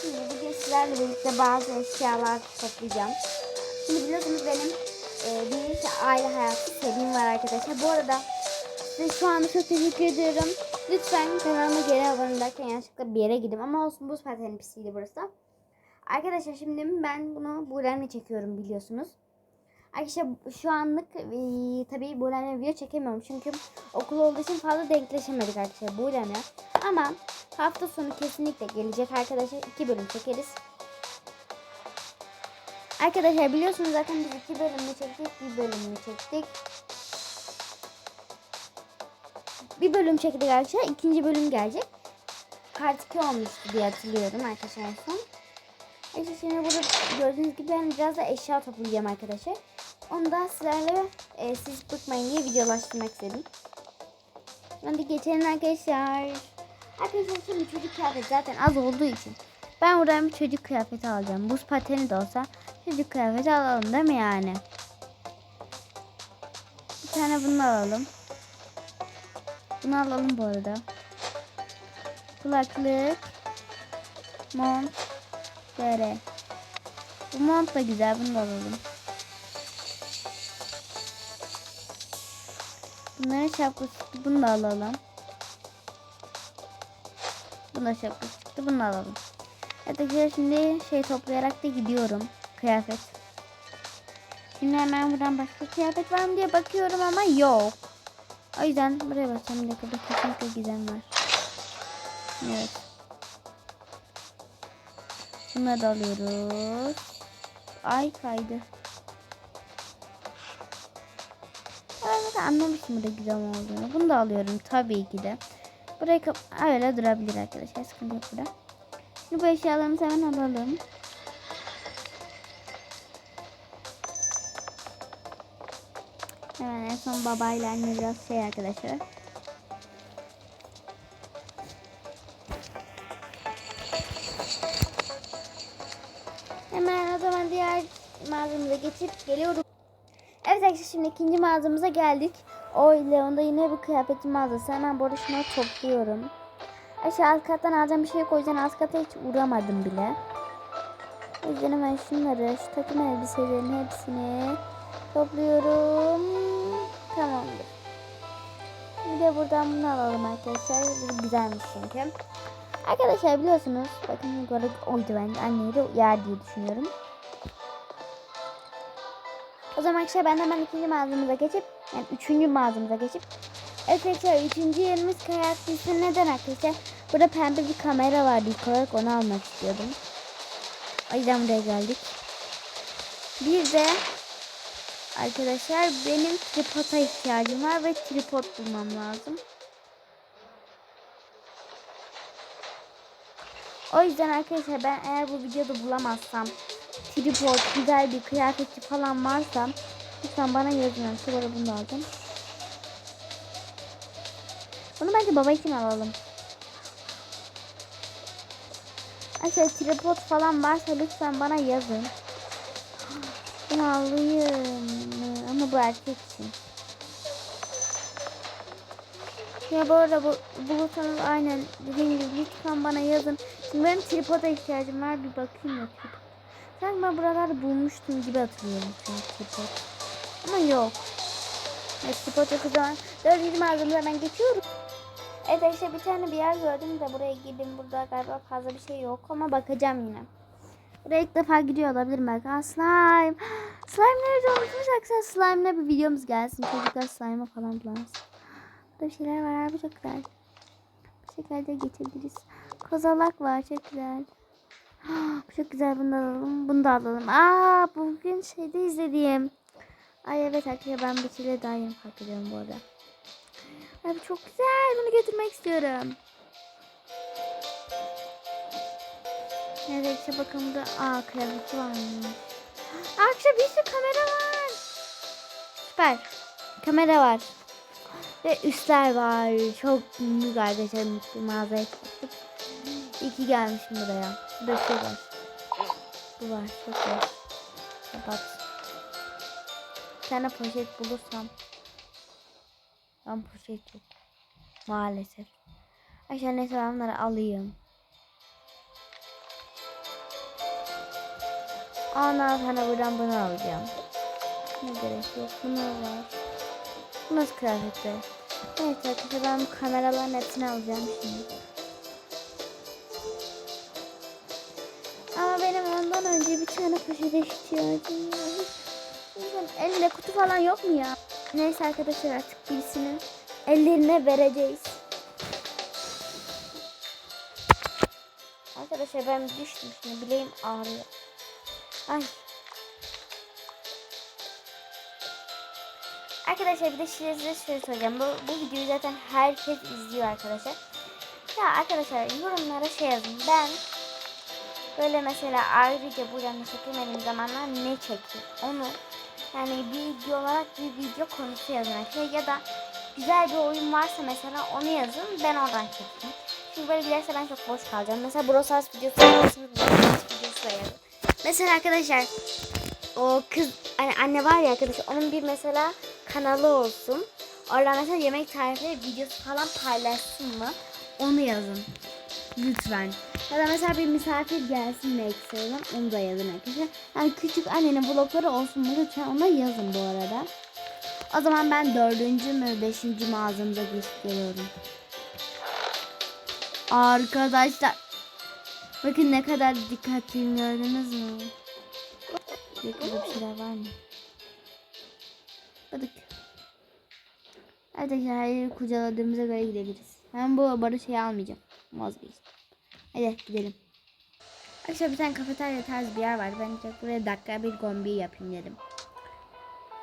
şimdi bugün sizlerle birlikte bazı eşyalar toplayacağım. Şimdi biliyorsunuz benim e, bir aile hayatı serim var arkadaşlar. Bu arada size şu anda çok teşekkür ediyorum. Lütfen kanalıma geri abone derken yanlışlıkla bir yere gidin. Ama olsun buz pateni pisiydi burası. Arkadaşlar şimdi ben bunu Buğrem'le çekiyorum biliyorsunuz. Arkadaşlar şu anlık e, tabii Buğrem'le video çekemiyorum. Çünkü okul olduğu için fazla denkleşemedik arkadaşlar Buğrem'le. Ama hafta sonu kesinlikle gelecek arkadaşlar. iki bölüm çekeriz. Arkadaşlar biliyorsunuz zaten biz iki bölümünü çektik. Bir bölümünü çektik. Bir bölüm çektik arkadaşlar. ikinci bölüm gelecek. Part 2 olmuştu diye hatırlıyorum arkadaşlar son. İşte şimdi burada gördüğünüz gibi ben biraz da eşya toplayacağım arkadaşlar. Onu da sizlerle e, siz bıkmayın diye videolaştırmak istedim. Hadi geçelim arkadaşlar. Arkadaşlar şimdi çocuk kıyafeti zaten az olduğu için ben buradan bir çocuk kıyafeti alacağım. Buz pateni de olsa çocuk kıyafeti alalım değil mi yani? Bir tane bunu alalım. Bunu alalım bu arada. Kulaklık. Mont. Bere. Bu mont da güzel. Bunu da alalım. Bunların şapkası çıktı. Bunu da alalım. Buna şapkası çıktı. Bunu da alalım. Arkadaşlar şimdi şey toplayarak da gidiyorum. Kıyafet. Şimdi hemen buradan başka kıyafet var mı diye bakıyorum ama yok. O yüzden buraya basacağım. Bir dakika burada kesinlikle gizem var. Evet. Bunları da alıyoruz. Ay kaydı. Anlamıştım burada güzel olduğunu. Bunu da alıyorum tabii ki de. Burayı kap öyle durabilir arkadaşlar. Sıkıntı yok burada. Şimdi bu eşyalarımızı hemen alalım. Hemen en son babayla anne biraz şey arkadaşlar. Hemen o zaman diğer mağazamıza geçip geliyorum. Arkadaşlar şimdi ikinci mağazamıza geldik. O Leon'da yine bir kıyafetin mağazası. Hemen burada topluyorum. Aşağı alt kattan alacağım bir şey yok. O yüzden alt kata hiç uğramadım bile. O yüzden hemen şunları, şu takım elbiselerin hepsini topluyorum. Tamamdır. Bir de buradan bunu alalım arkadaşlar. Bu güzelmiş çünkü. Arkadaşlar biliyorsunuz. Bakın bu arada oydu bence. Anneyi de yer diye düşünüyorum. Zaman arkadaşlar ben hemen ikinci mağazamıza geçip yani üçüncü mağazamıza geçip Evet arkadaşlar üçüncü yerimiz kayak pistisi neden arkadaşlar? Burada pembe bir kamera vardı ilk olarak onu almak istiyordum. O yüzden buraya geldik. Bir de arkadaşlar benim tripoda ihtiyacım var ve tripod bulmam lazım. O yüzden arkadaşlar ben eğer bu videoda bulamazsam tripod, güzel bir kıyafetçi falan varsa lütfen bana yazın. Sonra bunu da aldım. Bunu bence baba için alalım. Arkadaşlar tripod falan varsa lütfen bana yazın. Bunu alayım. Ama bu erkek için. Ya bu arada bu, bulursanız aynen dediğim gibi lütfen bana yazın. Şimdi benim tripoda ihtiyacım var. Bir bakayım ya tripod. Sanki ben buralarda bulmuştum gibi hatırlıyorum çünkü tripod. Ama yok. Evet tripod yok o zaman. Dördüncü mağazamıza hemen geçiyorum. Evet işte bir tane bir yer gördüm de buraya girdim. Burada galiba fazla bir şey yok ama bakacağım yine. Buraya ilk defa gidiyor olabilirim belki. Aa, slime. Slime nerede olmuşmuş arkadaşlar? Slime'la bir videomuz gelsin. Çocuklar slime'a falan bulansın. Burada bir şeyler var abi çok güzel. Bu şekilde geçebiliriz. Kozalak var çok güzel. Bu çok güzel bunu da alalım. Bunu da alalım. Aa bugün şeyde izlediğim. Ay evet arkadaşlar ben bu çile daha yeni fark ediyorum bu arada. Ay bu çok güzel. Bunu götürmek istiyorum. Bakın burada. Aa kıyafeti var mı? Arkadaşlar bir sürü kamera var. Süper. Kamera var. Ve üstler var. Çok büyük arkadaşlar mutlu mağazaya çıktık. İyi ki gelmişim buraya. Burada şey var. Bu var. Çok var. Kapat. Bir tane poşet bulursam. Ben poşet yok. Maalesef. Arkadaşlar neyse ben bunları alayım. Ondan sonra buradan bunu alacağım. Ne gerek yok. Bunu var. Bu nasıl kıyafetler? Evet arkadaşlar ben bu kameraların hepsini alacağım şimdi. Önce bir tane poşete ihtiyacım var. Elle kutu falan yok mu ya? Neyse arkadaşlar artık birisini ellerine vereceğiz. Arkadaşlar ben düştüm şimdi bileğim ağrıyor. Ay. Arkadaşlar bir de size şöyle söyleyeceğim. Bu, bu videoyu zaten herkes izliyor arkadaşlar. Ya arkadaşlar yorumlara şey yazın. Ben böyle mesela ayrıca buradan çekemediğim zamanlar ne çekeyim onu yani bir video olarak bir video konusu yazın arkadaşlar. Ya da güzel bir oyun varsa mesela onu yazın ben oradan çekeyim. Çünkü böyle giderse ben çok boş kalacağım. Mesela Brawl videosu Brawl videosu da yazın. Mesela arkadaşlar o kız hani anne var ya arkadaşlar onun bir mesela kanalı olsun. Orada mesela yemek tarifleri videosu falan paylaşsın mı? Onu yazın. Lütfen. Ya da mesela bir misafir gelsin de ekstradan onu da yazın arkadaşlar. Yani küçük annenin vlogları olsun mu lütfen onu da yazın bu arada. O zaman ben dördüncü mü beşinci mağazamıza gösteriyorum. Arkadaşlar. Bakın ne kadar dikkatliyim gördünüz mü? Bir şeyler var mı? Badık. Arkadaşlar her yeri kurcaladığımıza göre gidebiliriz. Ben bu barı şey almayacağım. Vazgeçtim. Hadi gidelim. Arkadaşlar bir tane kafeterya tarzı bir yer var. Ben de buraya dakika bir gombi yapayım dedim.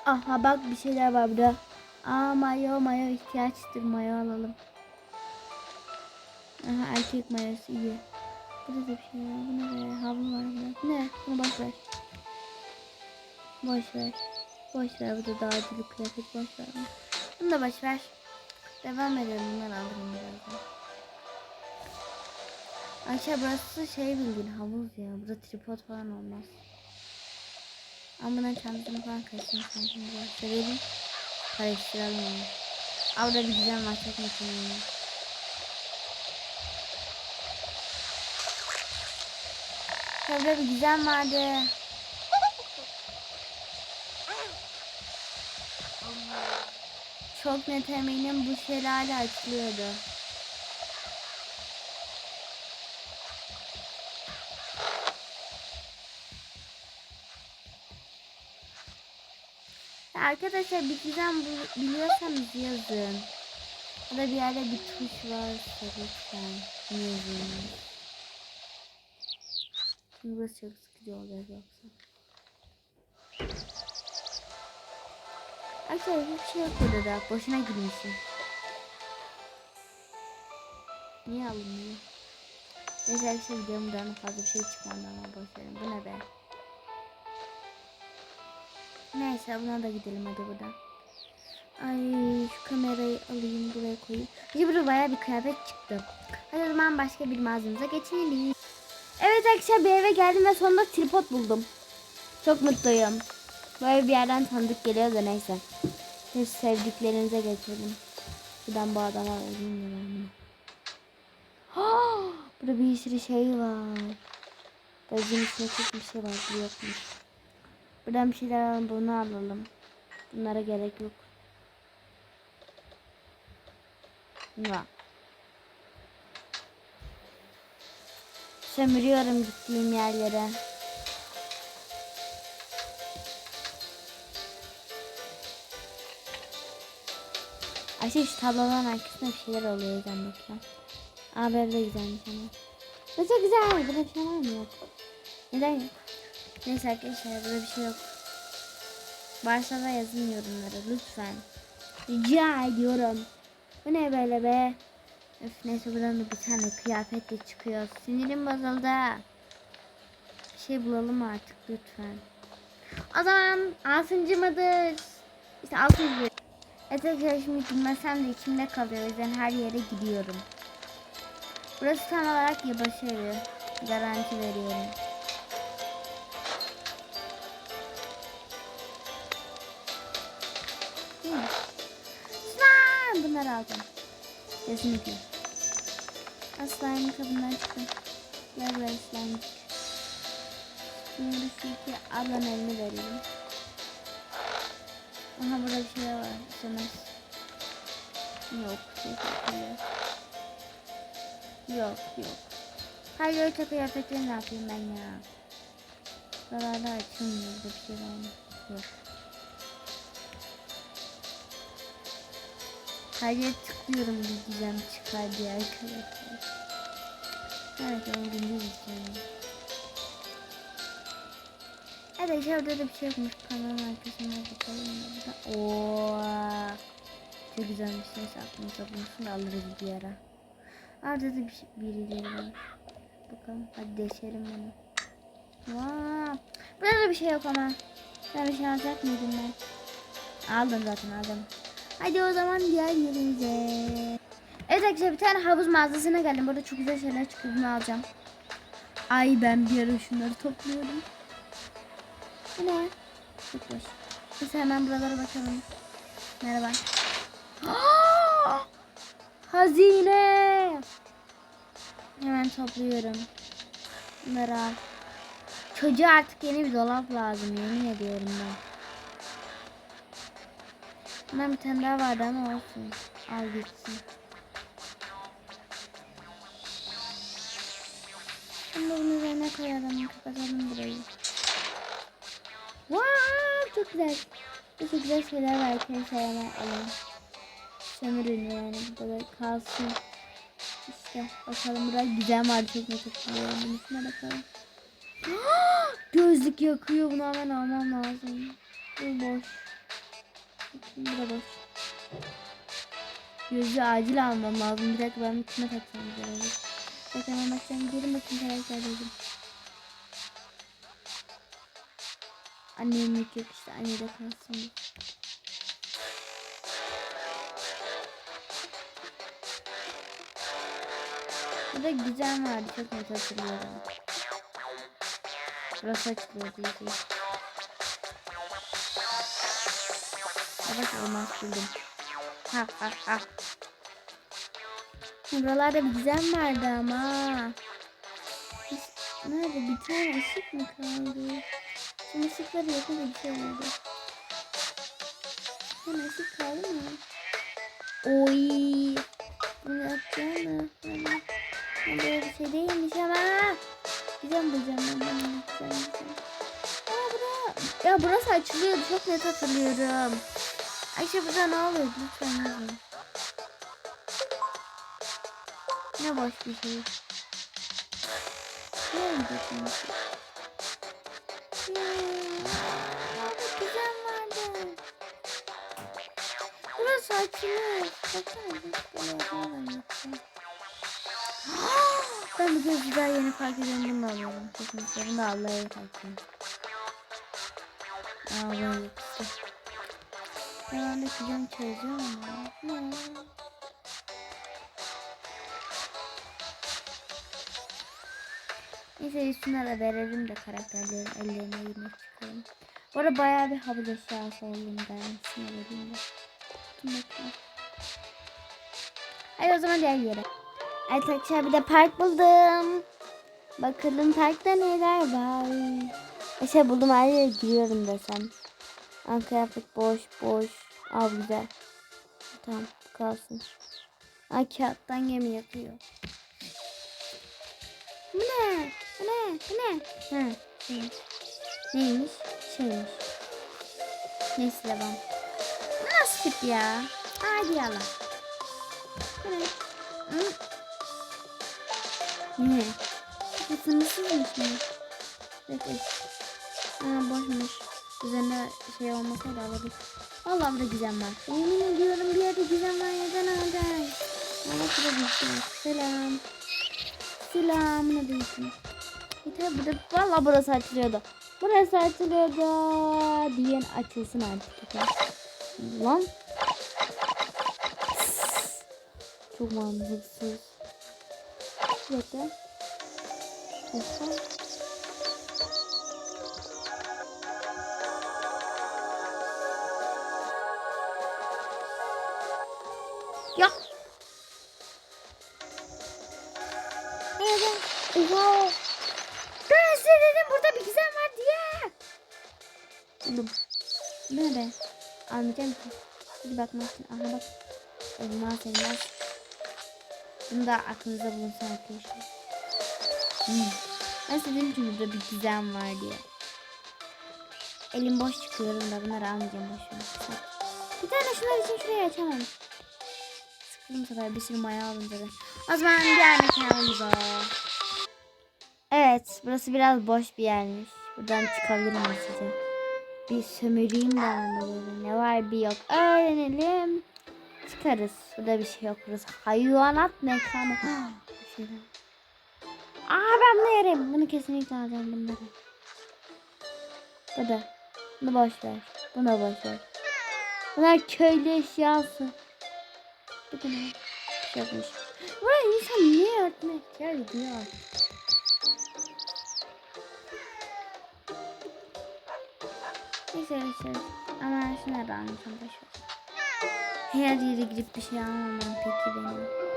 Aha bak bir şeyler var burada. Aa mayo mayo ihtiyaçtır. Mayo alalım. Aha erkek mayosu iyi. Burada da bir şey var. Bu ne be? Havlu var burada. Bu Ne? Bunu boş ver. Boş ver. Boş ver. Bu da dağcılık kıyafet. Boş ver. Bunu da boş ver. Devam edelim. Bunları alırım birazdan. Ayşe burası şey bildiğin havuz ya. Burada tripod falan olmaz. Ama bunların çantasını falan çantamı varsa verin. Karıştıralım onu. Aa, burada bir güzel var. Çok mutluyum. Burada bir güzel vardı. Çok net eminim bu şelale açılıyordu. Arkadaşlar bir gizem biliyorsanız yazın. Ya da bir yerde bir tuş varsa lütfen yazın. Şimdi burası çok sıkıcı olacak yoksa. Arkadaşlar hiçbir şey yok burada da. Boşuna girmişim. Niye alınmıyor? Neyse arkadaşlar buradan fazla bir şey çıkmadı ama boşverin. Bu ne be? Neyse buna da gidelim hadi buradan. Ay şu kamerayı alayım buraya koyayım. Şimdi burada baya bir kıyafet çıktı. Hadi o zaman başka bir mağazamıza geçelim. Evet arkadaşlar bir eve geldim ve sonunda tripod buldum. Çok mutluyum. Böyle bir yerden tanıdık geliyor da neyse. Biz sevdiklerinize geçelim. Buradan bu adama vereyim bunu? Burada bir sürü şey var. Gözün içinde çok bir şey var. Bu yokmuş. Buradan bir şeyler alalım. Bunu alalım. Bunlara gerek yok. Var. Sömürüyorum gittiğim yerlere. Ayşe şu tabloların arkasında bir şeyler oluyor yüzden bakıyorum. Aa böyle de güzelmiş ama. Çok güzel. Burada bir şey var mı yok? Neden yok? Neyse arkadaşlar burada bir şey yok. Varsa da yazın yorumlara lütfen. Rica ediyorum. Bu ne böyle be? Öf neyse buradan da bir tane kıyafet de çıkıyor. Sinirim bozuldu. Bir şey bulalım artık lütfen. O zaman altıncı mıdır? İşte altıncı. Evet arkadaşlar şimdi bilmesem de içimde kalıyor. O yüzden her yere gidiyorum. Burası tam olarak yılbaşı evi. Garanti veriyorum. Slime! Bunları aldım. Kesinlikle. Slime kabından çıktım. Gel buraya slime. Şimdi iki ablanın elini verelim. Aha burada bir şey var. İstemez. Yok. Teşekkürler. Yok yok. Hayır öyle kıyafetleri ne yapayım ben ya? Buralarda açılmıyor bir şey var mı? Yok. Hayır tıklıyorum bir gizem çıkar diye arkadaşlar. Evet onu gündüz. Evet orada da bir şey yokmuş. Kameranın arkasına bakalım. Ooo. Çok güzelmiş. Neyse aklımıza bulunsun da alırız bir ara. Orada da bir şey, birileri var. Bakalım. Hadi deşelim bunu. Vaa. Burada da bir şey yok ama. Ben bir şey alacak mıydım ben? Aldım zaten aldım. Hadi o zaman diğer yerimize. Evet arkadaşlar bir tane havuz mağazasına geldim. Burada çok güzel şeyler çıkıyor. Bunu alacağım. Ay ben bir ara şunları topluyorum. Bu ne? Çok boş. Biz hemen buralara bakalım. Merhaba. Hazine. Hemen topluyorum. Bunları al. Çocuğa artık yeni bir dolap lazım yemin ediyorum ben. Bundan bir tane daha vardı ama olsun. Al gitsin. Şimdi bunun üzerine koyalım. Kapatalım burayı. Wow, çok güzel. Çok güzel şeyler var. Arkadaşlar hemen alalım. Sömürün yani. Da kalsın. İşte bakalım burada güzel var. Çok çok seviyorum. Bunun üstüne bakalım. Gözlük yakıyor. Bunu hemen almam lazım. Bu boş. Bu da boş. Gözlüğü acil almam lazım. Bir dakika ben kime taksam olur. Bakın hemen bakacağım. Gelin bakayım karakter dedim. Annem yok yok işte anne de kalsın. Burada güzel vardı çok net hatırlıyorum. Burası açılıyor diye değil. Evet olmaz buldum. Ha ha ha. Buralarda bir gizem vardı ama. Nerede bir tane ışık mı kaldı? Şimdi ışıkları yakınca bir şey oldu. Sen ışık kaldı mı? Oy. Bunu yapacağım mı? Hani, hani böyle bir şey değilmiş ama. Güzel bulacağım ben. Aa bura. Ya burası açılıyordu. Çok net hatırlıyorum. Ayşe burada ne oluyor? Lütfen yazın. Ne boş bir şey. Ne olacak şimdi? Güzel vardı. Burası açılıyor. Baksana. Ben bu gözlüğü yeni fark ediyorum. Bunu alıyorum. Bunu da Allah'a takıyorum. Aa böyle ikisi. Ben de güzel çözüyorum ama. Ne? Neyse üstüne de verelim de karakterlerin ellerine yine çıkalım. Bu arada bayağı bir havuz eşyası oldum ben. Üstüne vereyim de. Bakayım. Hadi o zaman diğer yere. Evet arkadaşlar bir de park buldum. Bakalım parkta neler var. Şey buldum her yere giriyorum desem. Aa, kıyafet boş boş. Al güzel. Tamam kalsın. Ay kağıttan gemi yapıyor. Bu ne? Bu ne? Bu ne? Ha. Neymiş? Şeymiş. Neyse devam. Nasıl tip ya? Hadi. Bu ne? Hı? Ne? Bu sınırsızmış mı? Peki. Ha boşmuş. Üzerine şey olmasaydı alırdık. Vallahi burada gizem var. Yemin ediyorum bir yerde gizem var ben alacağım. Ama şurada bir şey. Selam. Selamun aleyküm. Yeter burada. Valla burası açılıyordu. Burası açılıyordu. Diyen açılsın artık. Yeter. Lan. Çok mantıksız. Yeter. Yeter. Ya. Neden? Oha. Prenses. size dedim burada bir gizem var diye. Buldum. Bu ne be? Almayacağım ki. Hadi bakmak için. Aha bak. Elmas elmas. Bunu da aklınızda bulunsun arkadaşlar. Hmm. Ben size dedim ki burada bir gizem var diye. Elim boş çıkıyorum da bunları almayacağım boş ver. Bir tane şunlar için şurayı açamam. Sıkıldım sefer bir sürü maya alınca da. O zaman diğer mekanımıza. Evet burası biraz boş bir yermiş. Buradan çıkabilirim size. Bir sömüreyim de anladım. Ne var bir yok. Öğrenelim. Çıkarız. Burada bir şey yok. Burası hayvanat mekanı. bir şey. Aa ben bunu yerim. Bunu kesinlikle alacağım bunları. Bu da. Bunu boş ver. Bunu boş ver. Bunlar köylü eşyası. Bu da ne? Yapmış. Buraya insan niye örtmek ya gidiyor. Neyse neyse. Ama şunları da ver. Her yere girip bir şey almam peki benim.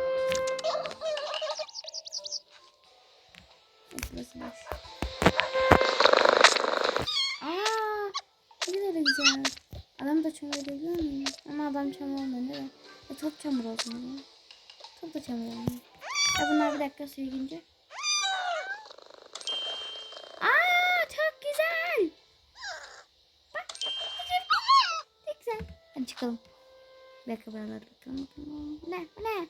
Muyum? Ama adam çamur olmuyor değil mi? E, top çamur. Ya. Top da çamur olmuyor. Ya bunlar bir dakika suya girince. Çok güzel. Bak. Ne güzel. Hadi çıkalım. Bir dakika buralara bakalım. bakalım. Ne? Ne?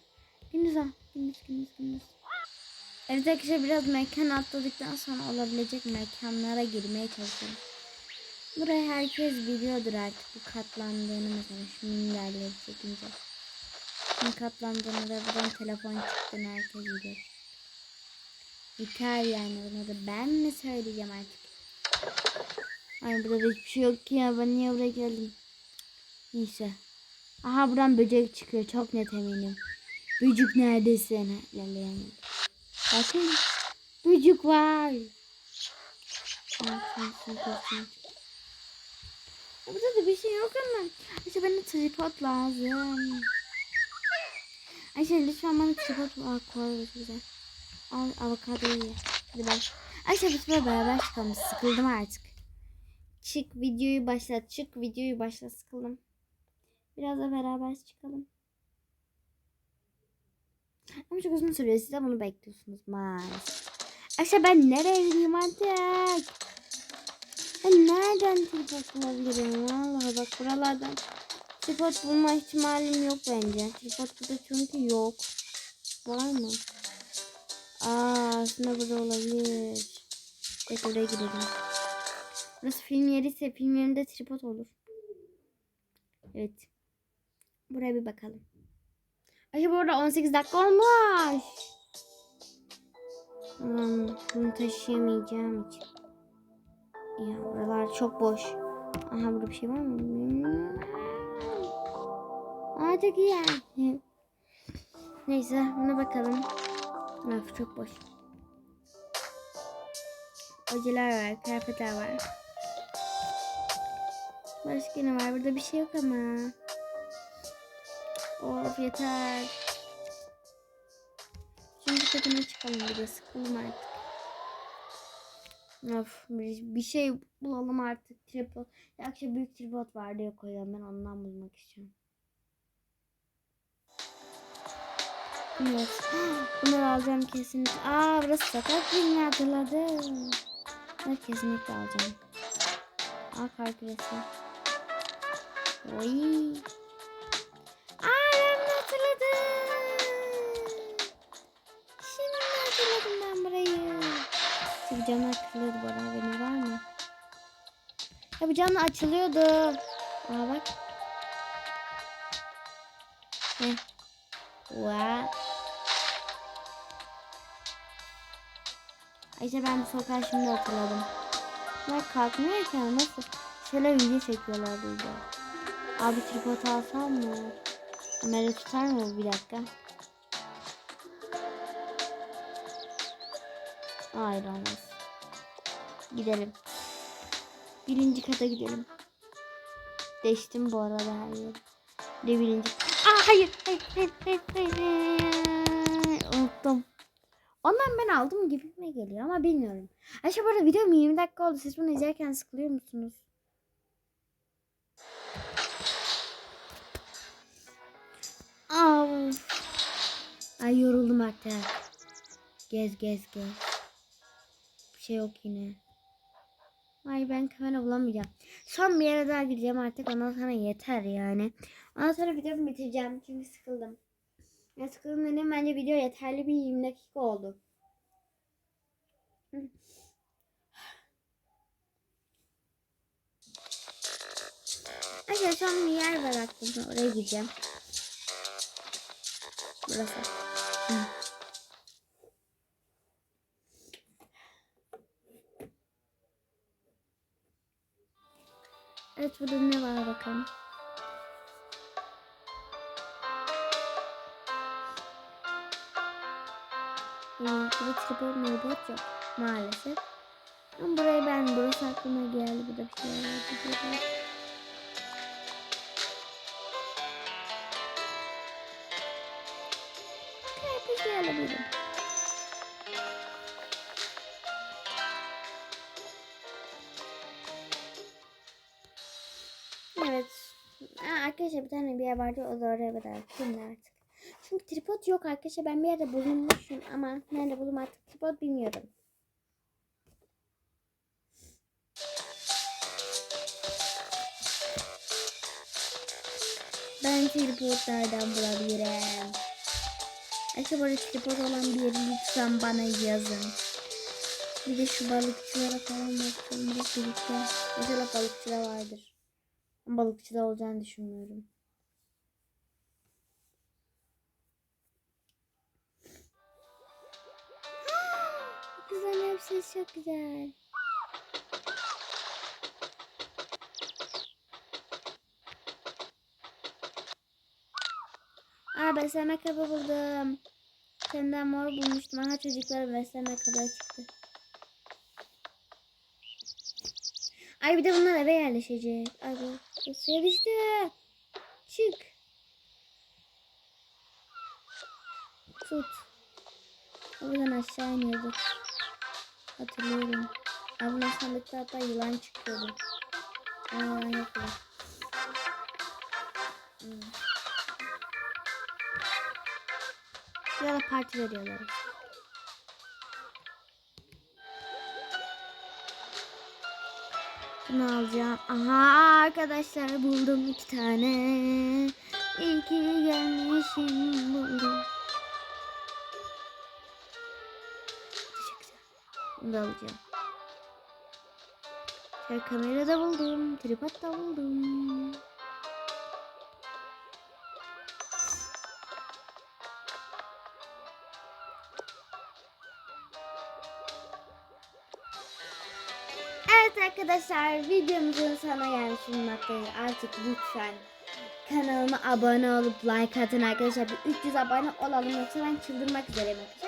Gündüz o. Gündüz, gündüz, gündüz. Evet arkadaşlar biraz mekan atladıktan sonra olabilecek mekanlara girmeye çalışıyorum. Burayı herkes biliyordur artık bu katlandığını mesela şu minderleri çekince. Şimdi katlandığını da buradan telefon çıktığını herkes biliyor. Yeter yani bunu da ben mi söyleyeceğim artık. Ay burada da hiçbir şey yok ki ya ben niye buraya geldim. Neyse. Aha buradan böcek çıkıyor çok net eminim. Böcük neredesin? Laleyen. Bakın. Böcük var. Burada da bir şey yok ama. İşte bana tripod lazım. Ayşe lütfen bana tripod al koy güzel. Al avokadoyu ye. Hadi bak. Ayşe böyle beraber çıkalım. Sıkıldım artık. Çık videoyu başlat. Çık videoyu başlat. Sıkıldım. Biraz da beraber çıkalım. Ama çok uzun sürüyor. Siz de bunu bekliyorsunuz maalesef. Ayşe ben nereye gideyim artık? Ben nereden tripod bulabilirim? Vallahi bak buralardan tripod bulma ihtimalim yok bence. Tripod burada çünkü yok. Var mı? Aa aslında burada olabilir. Evet oraya gidelim. Burası film yeri ise film yerinde tripod olur. Evet. Buraya bir bakalım. Ay bu arada 18 dakika olmuş. Hmm, bunu taşıyamayacağım için. Ya buralar çok boş. Aha burada bir şey var mı? Aa çok iyi. Neyse buna bakalım. Of çok boş. Ojeler var, kıyafetler var. Başka ne var? Burada bir şey yok ama. Of yeter. Şimdi takıma çıkalım bir de sıkıldım artık. Of bir, şey bulalım artık tripod. Akşam büyük tripod vardı ya koyalım ben ondan bulmak istiyorum. Evet. Bunları alacağım kesinlikle. Aa burası sokak filmi hatırladım. Evet kesinlikle alacağım. Aa kar küresi. Oy. Şu camlar kırılıyordu bu arada benim var mı? Ya bu camla açılıyordu. Aa bak. Heh. Wow. Ayşe ben bu sokağı şimdi hatırladım. Bunlar kalkmıyor ki nasıl? Şöyle video çekiyorlar burada. Abi tripod alsam mı? Kamera tutar mı bir dakika? Hayır olmaz. Gidelim. Birinci kata gidelim. Değiştim bu arada her yeri. Ne birinci? Aa hayır hayır hayır hayır hayır. Unuttum. Ondan ben aldım gibime geliyor ama bilmiyorum. Ayşe bu arada videom 20 dakika oldu. Siz bunu izlerken sıkılıyor musunuz? Of. Ay yoruldum artık. Gez gez gez. Bir şey yok yine. Ay ben kamera bulamayacağım. Son bir yere daha gideceğim artık. Ondan sonra yeter yani. Ondan sonra videomu bitireceğim. Çünkü sıkıldım. Ya sıkıldım dedim. Bence video yeterli bir 20 dakika oldu. Arkadaşlar son bir yer var. Oraya gideceğim. Burası. Evet burada ne var bakalım. Ee, burada tripod mevcut yok maalesef. Ama burayı ben burası aklıma geldi. Burada bir şey var. Vardı. O da oraya kadar. Şimdi artık. Çünkü tripod yok arkadaşlar. Ben bir yerde bulunmuşum ama nerede buldum artık tripod bilmiyorum. Ben tripod nereden bulabilirim? Böyle tripod olan bir yeri lütfen bana yazın. Bir de şu balıkçılara falan bakalım hep birlikte. Mesela balıkçıda vardır. Balıkçıda olacağını düşünmüyorum. Hepsi çok güzel. Aa besleme kabı buldum. Senden mor bulmuştum. Aha çocuklara besleme kabı çıktı. Ay bir de bunlar eve yerleşecek. Ay bu, suya düştü. Çık. Tut. Oradan aşağı iniyorduk. Hatırlıyorum. Abla sandıkta hatta yılan çıkıyordu. Aa yılan burada. Hmm. Ya da parti veriyorlar. Bunu alacağım. Aha arkadaşlar buldum iki tane. İyi ki gelmişim buldum. Bunu alacağım. Şöyle kamera da buldum. Tripod da buldum. Evet arkadaşlar videomuzun sonuna gelmiş bulunmaktayız. Artık lütfen kanalıma abone olup like atın arkadaşlar. Bir 300 abone olalım yoksa ben çıldırmak üzereyim arkadaşlar.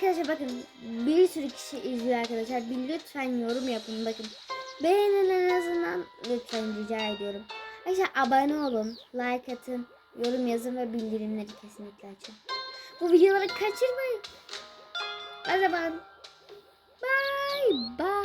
Arkadaşlar bakın bir sürü kişi izliyor arkadaşlar. Bir lütfen yorum yapın bakın. Beğenin en azından lütfen rica ediyorum. Arkadaşlar abone olun, like atın, yorum yazın ve bildirimleri kesinlikle açın. Bu videoları kaçırmayın. O zaman bye bye.